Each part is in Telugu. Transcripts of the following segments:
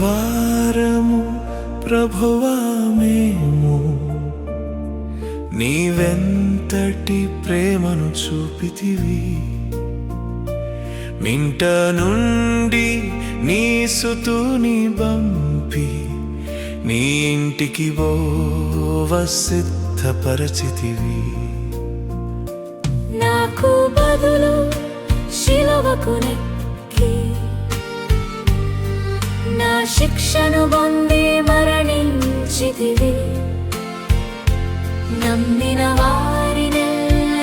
వారము ప్రభువామేము నీవెంతటి ప్రేమను చూపితివి. మింట నుండి నీ సుతుని బంపి. నీ ఇంటికి బోవ సిద్ధపరచితివి నాకు బదులు శిలవకు నెక్కి. నా శిక్షను పొంది మరణించితివి. నమ్మిన వారిని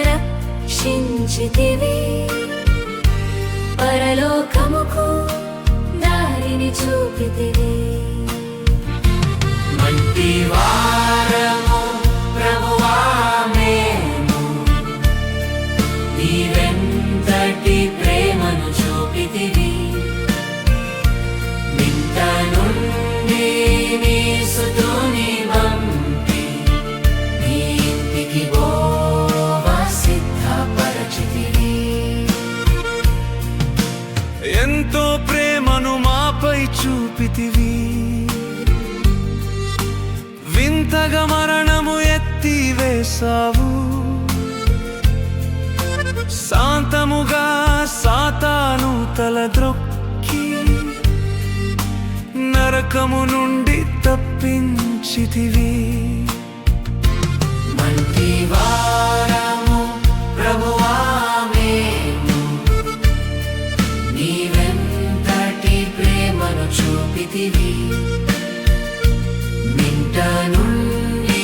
రక్షించితివి. పరలోకముకు దారిని చూపితివి. చూపితివి. వింతగా మరణము ఎత్తి వేసావు శాంతముగా సాతాను తలద్రొక్కి నరకము నుండి తప్పించితివి. చూపితివి మింట నుండి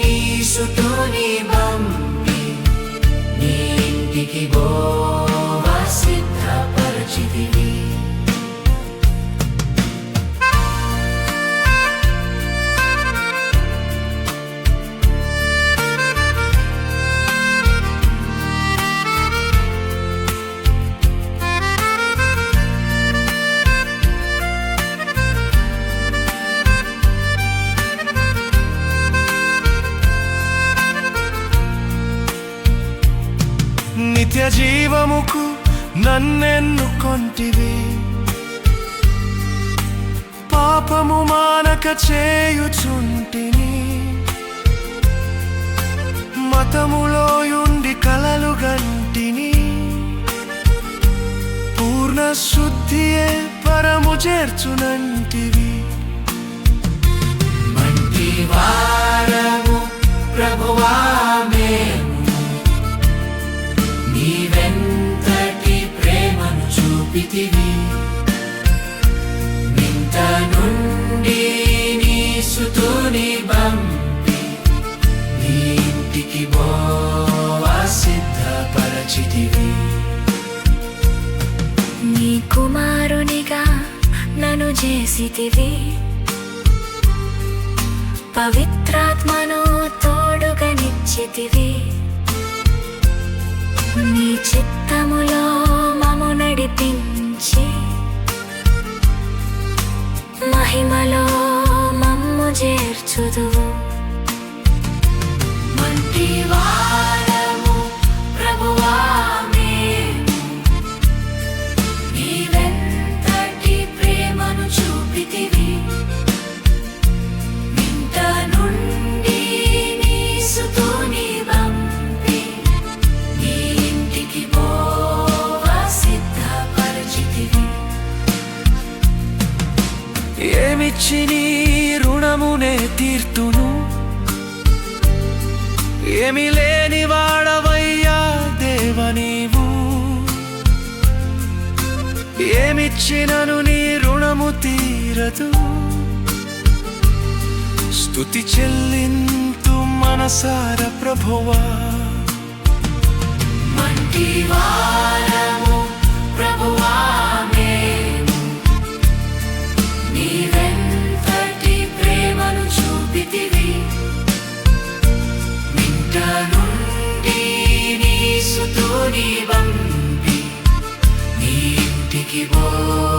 నీ సుతుని పంపి నీ ఇంటికి బో నిత్య జీవముకు నన్నెన్నుకొంటివి. పాపము మానక చేయుచుంటిని. మతములో యుండి కలలు గంటిని పూర్ణ శుద్ధియే పరము చేర్చునంటివి. మంటివా చూపితివి మింట నుండి నీసుతోని బంపి నీ ఇంటికి బోవ సిద్ధపరచితివి. నీ కుమారునిగా నన్ను చేసితివి. పవిత్రాత్మను తోడుగా నిచ్చితివి నీ చిత్తములో మము నడిపింది నుంచి మహిమలో మమ్ము చేర్చుదు తీర్తును. ఏమి లేని వాడవయ్యా దేవ నీవు. ఏమిచ్చినను నీ రుణము తీరదు. స్తుతి చెల్లింతు మనసార ప్రభువా. మంటి నీ ఇంటికి బోవ సిద్ధపరచితివి